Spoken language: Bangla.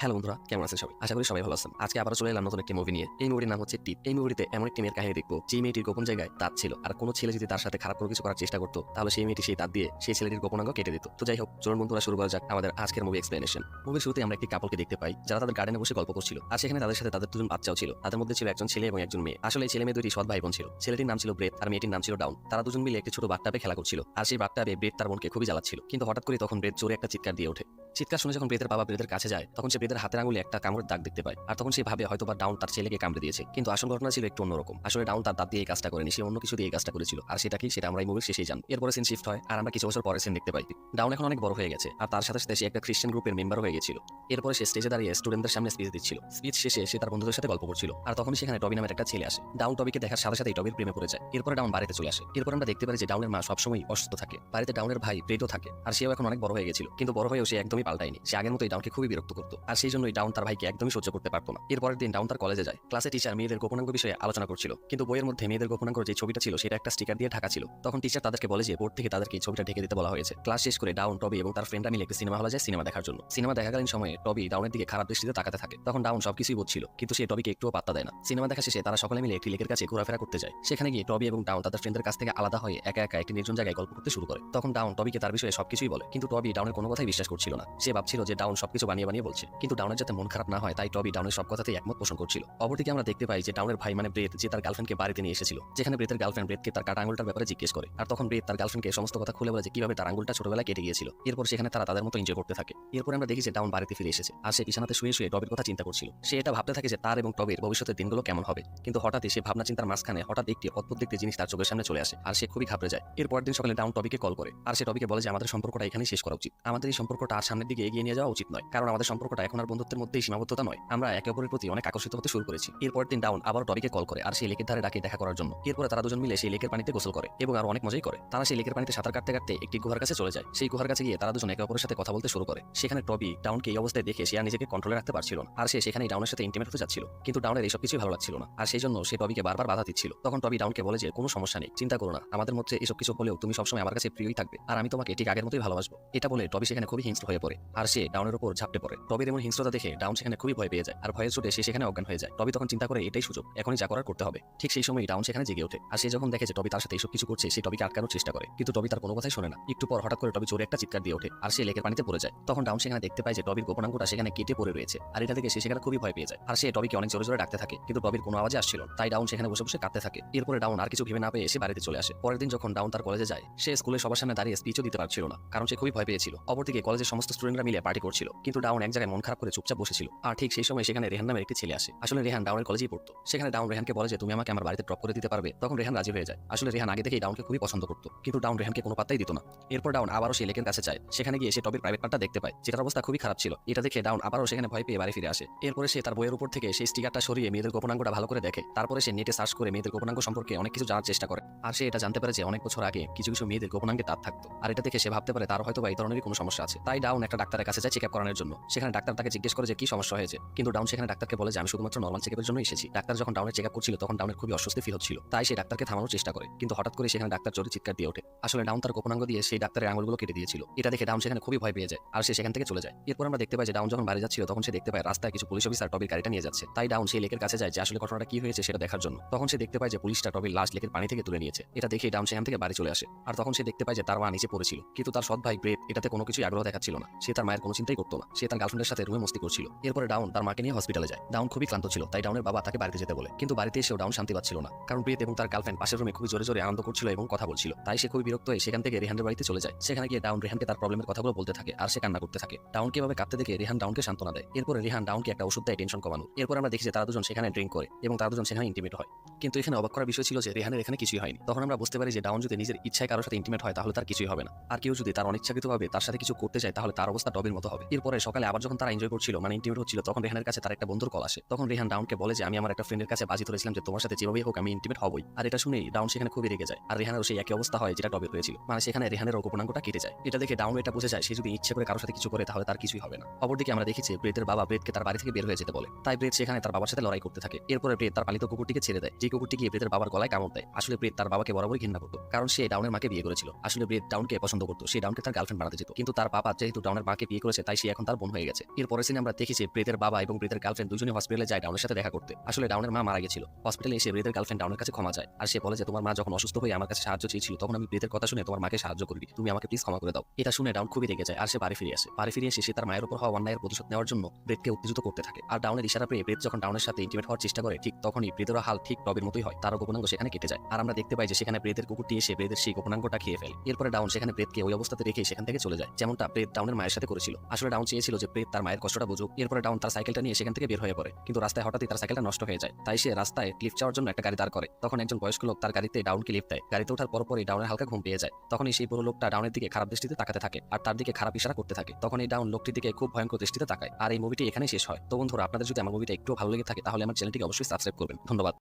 হ্যালো বন্ধুরা, কেমন আছেন সবাই? আশা করি সবাই ভালো আছেন। আজকে আবার চলে এলাম নতুন একটি মুভি নিয়ে। এই মুভির নাম হচ্ছে টিপ এই মুভিতে এমন একটি মেয়ের কাহিনী দেখব, যে মেয়েটির গোপন জায়গায় তাঁত ছিল। আর কোনো ছেলে যদি তার সাথে খারাপ কোনো কিছু করার চেষ্টা করতো, তাহলে সেই মেয়েটি সেই তাঁত দিয়ে সেই ছেলেটির গোপনাঙ্গ কেটে দিত। তো যাই হোক, চলুন বন্ধুরা, শুরু করা যাক আমাদের আজকের মুভি এক্সপ্লেনেশন মুভির শুরুতে আমরা একটি কাপলকে দেখতে পাই, যারা তাদের গার্ডেনে বসে গল্প করছিল। আর সেখানে তাদের সাথে তাদের দুজন বাচ্চাও ছিল। তাদের মধ্যে ছিল একজন ছেলে এবং একজন মেয়ে। আসলে এই ছেলে মেয়ে দুটি সৎ ভাই বোন ছিল। ছেলেটির নাম ছিল ব্রেত আর মেয়েটির নাম ছিল ডাউন। তারা দুজন মিলে একটি ছোট বাচ্চাবে খেলা করছিল। আর সেই বাচ্চাবে ব্রেত তার বোনকে খুবই জ্বালাচ্ছিল। কিন্তু হঠাৎ করে তখন ব্রেত জোরে একটা চিৎকার দিয়ে ওঠে। চিৎকার শুনে যখন ব্রেতের বাবা ব্রেতের কাছে যায়, তখন সে ব্রেতের হাতের আঙুলে একটা কামড়ের দাগ দেখতে পায়। আর তখন সে ভাবে হয়তো বা ডাউন তার ছেলেকে কামড়ে দিয়েছে। কিন্তু আসল ঘটনা ছিল একটু অন্যরকম। আসলে ডাউন তার দাঁত দিয়ে এই কাজটা করেনি, সে অন্য কিছু দিয়ে এই কাজটা করেছিল। আর সেটা কি, সেটা আমরা এই মুভির শেষেই জানি এরপরে সিন শিফট হয়, আর আমরা কিছু বছর পরে সিন দেখতে পাই। ডাউন এখন অনেক বড় হয়ে গেছে, আর তার সাথে সাথে সে একটা খ্রিস্টান গ্রুপের মেম্বার হয়ে গেছিল। এরপরে সে স্টেজে দাঁড়িয়ে স্টুডেন্টদের সামনে স্পিচ দিচ্ছিল। স্পিচ শেষে সে তার বন্ধুদের সাথে গল্প করছিল। আর তখন সেখানে টবি নামের একটা ছেলে আসে। ডাউন টবিকে দেখার সাথে সাথে টবির প্রেমে পড়ে যায়। এরপরে ডাউন বাড়িতে চলে আসে। এরপর আমরা দেখতে পারি যে ডাউনের মা সবসময় অসুস্থ থাকে। বাড়িতে ডাউনের ভাই ব্রেডও থাকে। আর সেও এখন অনেক বড় হয়ে গেছিল। কিন্তু বড় হয়েও সে একদমই পাল্টায়নি। সে আগের মতোই ডাউনকে খুবই বিরক্ত করতো। আর সেই জন্যই ডাউন তার ভাইকে একদমই সহ্য করতে পারতো না। এরপরের দিন ডাউন তার কলেজে যায়। ক্লাসে টিচার মেয়েদের গোপনাঙ্গ বিষয়ে আলোচনা করছিল। কিন্তু বইয়ের মধ্যে মেয়েদের গোপনাঙ্গ যে ছবিটা ছিল, সেটা একটা স্টিকার দিয়ে ঢাকা ছিল। তখন টিচার তাদেরকে বলে যে, বোর্ড থেকে তাদেরকে ছবিটা ঢেকে দিতে বলা হয়েছে। ক্লাস শেষ করে ডাউন টবি এবং তার ফ্রেন্ডরা মিলে একটি সিনেমা হলে যায় সিনেমা দেখার জন্য। সিনেমা দেখাকালীন সময়ে টবি ডাউনের দিকে খারাপ দৃষ্টিতে তাকাতে থাকে। তখন ডাউন সবকিছুই বুঝছিল কিন্তু সে টবিকে একটুও পাত্তা দেয় না। সিনেমা দেখা শেষে তারা সকলে মিলে একটি লেকের কাছে ঘোরাফেরা করতে যায়। সেখানে গিয়ে টবি এবং ডাউন তাদের ফ্রেন্ডের কাছ থেকে আলাদা হয়ে একা একা একটি নির্জন জায়গায় গল্প করতে শুরু করে। তখন ডাউন টবিকে তার বিষয়ে সবকিছুই বলে, কিন্তু টবি ডাউনের কোনো কথাই বিশ্বাস করছিল না। সে ভাবছিল যে ডাউন সবকিছু বানিয়ে বানিয়ে বলছে। কিন্তু ডাউনের যাতে মন খারাপ না হয়, তাই টবি ডাউনের সব কথাতেই একমত পোষণ করছিল। অপরদিকে আমরা দেখতে পাই যে ডাউনের ভাই মানে ব্রেত যে তার গার্লফ্রেন্ডকে বাড়িতে নিয়ে এসেছিল। যেখানে ব্রেতের গার্লফ্রেন্ড ব্রেথকে তার কাটা আঙুলটার ব্যাপারে জিজ্ঞেস করে। আর তখন ব্রেত তার গার্লফ্রেন্ডকে সমস্ত কথা খুলে বলে যে কীভাবে তার আঙুলটা ছোটবেলায় কেটে গিয়েছিল। এরপর সেখানে তারা তাদের মতো এনজয় করতে থাকে। এরপর আমরা দেখি যে ডাউন বাড়িতে ফিরে এসেছে। আর সে বিছানাতে শুয়ে শুয়ে টবের কথা চিন্তা করছিল। সে এটা ভাবতে থাকে যে তার এবং টবের ভবিষ্যতের দিনগুলো কেমন হবে। কিন্তু হঠাৎই সে ভাবনা চিন্তার মাঝখানে হঠাৎ একটি অদ্ভুত একটি জিনিস তার চোখের সামনে চলে আসে। আর সে খুবই ঘাবড়ে যায়। এরপর দিন সকালে ডাউন টবিকে কল করে। আর সে টবিকে বলে যে আমাদের সম্পর্কটা এখানেই শেষ করা উচিত। আমাদের এই সম্পর্কটা আর সামনের দিকে এগিয়ে নিয়ে যাওয়া উচিত নয়। কারণ আমাদের সম্পর্কটা এখন আর বন্ধুত্বের মধ্যেই সীমাবদ্ধতা নয়। আমরা একে অপরের প্রতি অনেক আকর্ষিত হতে শুরু করেছি। এরপর দিন ডাউন আবার টবিকে কল করে আর সেই লেকের ধারে ডাকে দেখা করার জন্য। এরপরে তারা দুজন মিলে সেই লেকের পানিতে গোসল করে এবং আরও অনেক মজাই করে। তারা সেই লেকের পানিতে সাঁতার কাটতে কাটতে একটি গুহার কাছে চলে যায়। সেই গুহার কাছে গিয়ে তারা দুজন একে অপরের সাথে কথা বলতে শুরু করে। সেখানে টবি ডাউনকে এই অবস্থায় দেখে সে আর নিজেকে কন্ট্রোলে রাখতে পারছিল না। আর সে সেখানে ডাউনের সাথে ইন্টিমেট হতে যাচ্ছিল। কিন্তু ডাউনের এইসব কিছুই ভালো লাগছিল না। আর সেই জন্য সে টবিকে বারবার বাধা দিচ্ছিল। তখন টবি ডাউনকে বলে যে, কোনো সমস্যা নেই। চিন্তা করো না। আমাদের মধ্যে এসব কিছু হলেও তুমি সবসময় আমার কাছে প্রিয়ই থাকবে। আর আমি তোমাকে ঠিক আগের মতোই ভালোবাসবো। এটা বলে টবি সেখানে খুবই হিংস্র হয়ে পড়ে। আর সে ডাউনের উপর ঝাপটে পড়ে। টবির এমন হিংস্রতা দেখে ডাউন সেখানে খুবই ভয় পেয়ে যায় আর ভয়ের ছুটে সে সেখানে অজ্ঞান হয়ে যায়। টবি তখন চিন্তা করে, এটাই সুযোগ। এখনই যা করার করতে হবে। ঠিক সেই সময় ডাউন সেখানে জেগে ওঠে। আর সে যখন দেখে যে টবি তার সাথে এইসব কিছু করছে, সে টবিকে আটকানোর চেষ্টা করে। কিন্তু টবি তার কোনো কথাই শোনে না। একটু পর হঠাৎ করে টবি জোরে একটা চিৎকার দিয়ে ওঠে আর সে লেকের পানিতে পড়ে যায়। তখন ডাউন সেখানে দেখতে পায় যে টবির গোপনাঙ্গটা সেখানে কেটে পড়ে রয়েছে আর এটা দেখে সে সেখানে খুবই ভয় পেয়ে যায়। আর সে টবিকে অনেক জোরে জোরে ডাকতে থাকে, কিন্তু টবির কোনো আওয়াজে আসছিল তাই ডাউন সেখানে বসে বসে কাঁদতে থাকে। এরপরে ডাউন আর কিছু ভেবে না পেয়ে সে বাড়িতে চলে আসে। পরের দিন যখন ডাউন তার কলেজে যায়, সে স্কুলে সবার সামনে দাঁড়িয়ে স্পিচও দিতে পারছিল না, কারণ সে খুবই ভয় পেয়েছিল। অপরদিকে কলেজের সমস্ত স্টুডেন্টরা মিলে পার্টি করছিল। কিন্তু ডাউন এক জায়গায় মন খারাপ করে চুপচাপ বসেছিল। আর ঠিক সেই সময় সেখানে রেহান নামের একটি ছেলে আসে। আসলে রেহান ডাউনের কলেজেই পড়তো। সেখানে ডাউন রেহানকে বলে যে, তুমি আমাকে আমার বাড়িতে ড্রপ করে দিতে পারবে? তখন রেহান রাজি হয়ে যায়। আসলে রেহান আগে থেকেই ডাউনকে খুবই পছন্দ করতো। কিন্তু ডাউন রেহানকে কোনো পাত্তাই দিত না। এরপর ডাউন আবারও সেই লেকের কাছে যায়। সেখানে গিয়ে সে টবির প্রাইভেট পার্টটা দেখতে পায়, যেটার অবস্থা খুবই খারাপ ছিল। এটা দেখে ডাউন আবারও সেখানে ভয় পেয়ে বাড়ি ফিরে আসে। এরপরে সে তার বইয়ের উপর থেকে সেই স্টিকারটা সরিয়ে মেয়েদের গোপনাঙ্গটা ভালো করে দেখে। তারপরে সে নেটে সার্চ করে মেয়েদের গোপনাঙ্গ সম্পর্কে অনেক কিছু জানার চেষ্টা করে। আর সে এটা জানতে পারে যে, অনেক বছর আগে কিছু কিছু মেয়েদের গোপনাঙ্গে তার থাকতো। আর এটা দেখে সে ভাবতে পারে তার হয়তো বা এই ধরনেরই কোনো সমস্যা আছে। তাই ডাউন একটা ডাক্তারের কাছে যায় চেক আপ করানোর জন্য। সেখানে ডাক্তার তাকে জিজ্ঞেস করে যে, কি সমস্যা হয়েছে? কিন্তু ডাউন সেখানে ডাক্তারকে বলে যে, আমি শুধুমাত্র নর্মাল চেক জন্য এসেছি। ডাক্তার যখন ডাউনের চেক আপ করছিল, তখন ডাউনের খুবই অস্বস্তি ফিল হচ্ছিল। তাই সে ডাক্তারকে থামানোর চেষ্টা করে। কিন্তু হঠাৎ করে সেখানে ডাক্তার জোরে চিৎকার দিয়ে ওঠে। আসলে ডাউন তার গোপনাঙ্গ দিয়ে সেই ডাক্তারের আঙুলগুলো কেটে দিয়েছিল। এটা দেখে ডাউন সেখানে খুবই ভয় পেয়ে যায় আর সে সেখান থেকে চলে যায়। এরপর আমরা দেখতে পাই যে ডাউন যখন বাড়ি যাচ্ছিল, তখন সে দেখতে পায় রাস্তায় কিছু পুলিশ অফিসার টবির গাড়িটা নিয়ে যাচ্ছে। তাই ডাউন সেই লেকের কাছে যায় যে, আসলে ঘটনাটা কি হয়েছে সেটা দেখার জন্য। তখন সে দেখতে পায় যে পুলিশটা টবির লাশ লেকের পানি থেকে তুলে নিয়েছে। এটা দেখে ডাউন সেখান থেকে বাড়ি চলে আসে। আর তখন সে দেখতে পায় যে, তার মা নিচে পড়েছিল। কিন্তু তার সৎ ভাই ব্রেত এটাতে কোনো কিছু আগ্রহ দেখাচ্ছিল না। সে তার মায়ের কোনো চিন্তাই করতো না। সে তার গার্লফ্রেন্ডের সাথে রুমে মস্তি করছিল। এরপরে ডাউন তার মাকে নিয়ে হসপিটালে যায়। ডাউন খুবই ক্লান্ত ছিল, তাই ডাউনের বাবা তাকে বাড়িতে যেতে বলে। কিন্তু বাড়িতে এসেও ডাউন শান্তি পাচ্ছিল না। কারণ ব্রেত এবং তার গার্লফ্রেন্ড পাশের রুমে খুবই জোরে জোরে আনন্দ করছিল এবং কথা বলছিল। তাই সে খুবই বিরক্ত হয়ে সেখান থেকে রেহানের বাড়িতে চলে যায়। সেখানে গিয়ে ডাউন রেহানকে তার প্রবলেমের কথাগুলো বলতে থাকে আর সে কান্না করতে থাকে। ডাউনকে এভাবে কাঁদতে দেখে রেহান ডাউনকে সান্ত্বনা দেয়। এরপরে রেহান ডাউনকে একটা ওষুধ দেয় টেনশন কমানো এরপর আমরা দেখি যে তারা দুজন সেখানে ড্রিঙ্ক করে এবং তারা দুজন সেখানে ইন্টিমেট হয়। কিন্তু এখানে অবাক করার বিষয় ছিল যে রেহানের এখানে কিছুই হয়নি। তখন আমরা বুঝতে পারি যে ডাউন যদি নিজের ইচ্ছায় কারোর সাথে ইন্টিমেট হয় তাহলে তার কিছুই হবে না। আর কেউ যদি তার অনিচ্ছাকৃতভাবে তার সাথে কিছু করতে চায় তাহলে তার অবস্থা ডবের মতো হবে। এরপরে সকালে আবার যখন তারা এনজয় করছিল মানে ইন্টিমেট হচ্ছিল, তখন রেহানের কাছে তার একটা বন্ধুর কল আসে। তখন রেহান ডাউনকে বলে যে, আমি আমার একটা ফ্রেন্ডের কাছে বাজি ধরেছিলাম যে, তোমার সাথে যেভাবেই হোক আমি ইন্টিমেট হবই। আর এটা শুনেই ডাউন সেখানে খুবই রেগে যায়। আর রেহানেরও সেই একই অবস্থা হয় যেটা ডবের হয়েছিল। মানে সেখানে রেহানের গোপনাঙ্গটা কেটে যায়। এটা দেখে ডাউন এটা বুঝে যায়, সে যদি ইচ্ছে করে কারোর সাথে কিছু করে, তাহলে তার কিছুই হবে না। অপরদিকে আমরা দেখেছি ব্রেতের বাবা ব্রেতকে তার বাড়ি থেকে বের হয়ে যেতে বলে। তাই ব্রেত সেখানে তার বাবার সাথে লড়াই করতে থাকে। এরপরে ব্রেত তার পালিত কুকুরটিকে ছেড়ে দেয়। যে কুকুরটি গিয়ে ব্রেতের বাবার গলায় কামড় দেয়। আসলে ব্রেত তার বাবাকে বরাবরই ঘৃণা করতো। কারণ সে ডাউনের মাকে বিয়ে করেছিল। আসলে ব্রেত ডাউনকে পছন্দ করতো। সে ডাউনকে তার গার্লফ্রেন্ড বানাতে যেত। কিন্তু তার বাবা যেহেতু ডাউনের ডাউনের মাকে বিয়ে করেছে, তাই সে এখন তার বোন হয়ে গেছে। এর পরের সিনে আমরা দেখি যে ব্রেদের বাবা এবং ব্রেদের গার্লফ্রেন্ড দুজনে হসপিটালে যায় ডাউনের সাথে দেখা করতে। আসলে ডাউনের মা মারা গেছিল। হসপিটালে এসে ব্রেদের গার্লফ্রেন্ড ডাউনের কাছে ক্ষমা চায়। আর সে বলে যে, তোমার মা যখন অসুস্থ হয়ে আমার কাছে সাহায্য চেয়েছিল, তখন আমি ব্রেদের কথা শুনে তোমার মাকে সাহায্য করি তুমি আমাকে প্লিজ ক্ষমা করে দাও। এটা শুনে ডাউন খুবই রেগে যায়, আর সে বাড়ি ফিরে আসে। বাড়ি ফিরে এসে সে তার মায়ের উপর হওয়া অন্যায়ের প্রতিশোধ নেওয়ার জন্য ব্রেদকে উত্তেজিত করতে থাকে। আর ডাউনের ইশারা পেয়ে ব্রেদ যখন ডাউনের সাথে ইন্টিমেট হওয়ার চেষ্টা করে, ঠিক তখনই ব্রেদেরও হাল ঠিক টবের মতোই হয়। তারও গোপনাঙ্গ সেখানে কেটে যায়। আর আমরা দেখতে পাই যে, সেখানে ব্রেদের কুকুরটি এসে ব্রেদের সেই গোপনাঙ্গটা খেয়ে ফেলে। এরপরে ডাউন সেখানে ব্রেদকে ওই অবস্থাতে রেখে সেখান থেকে চলে যায়। যেমনটা ব্রেদ ডাউনের মায়ের সাথে করেছিল। আসলে ডাউন চেয়েছিল যে ব্রেদ তার মায়ের কষ্টটা বুঝুক। এরপরে ডাউন তার সাইকেলটা নিয়ে সেখান থেকে বের হয়ে পড়ে। কিন্তু রাস্তায় হঠাৎই তার সাইকেলটা নষ্ট হয়ে যায়। তাই সে রাস্তায় লিফট যাওয়ার জন্য একটা গাড়ি দাঁড় করে। তখন একজন বয়স্ক লোক তার গাড়িতে ডাউনকে লিফট দেয়। গাড়িতে ওঠার পরপরই ডাউনের হালকা ঘুম পেয়ে যায়। তখনই সেই পুরো লোকটা ডাউনের দিকে খারাপ দৃষ্টিতে তাকাতে থাকে আর তার দিকে খারাপ ইশারা করতে থাকে। তখন এই ডাউন লোকটির দিকে খুব ভয়ঙ্কর দৃষ্টিতে তাকায়। আর এই মুভিটি এখানেই শেষ হয়। তো বন্ধুরা, আপনাদের যদি আমার মুভিটা একটু ভালো লেগে থাকে, তাহলে আমার চ্যানেলটিকে অবশ্যই সাবস্ক্রাইব করবেন। ধন্যবাদ।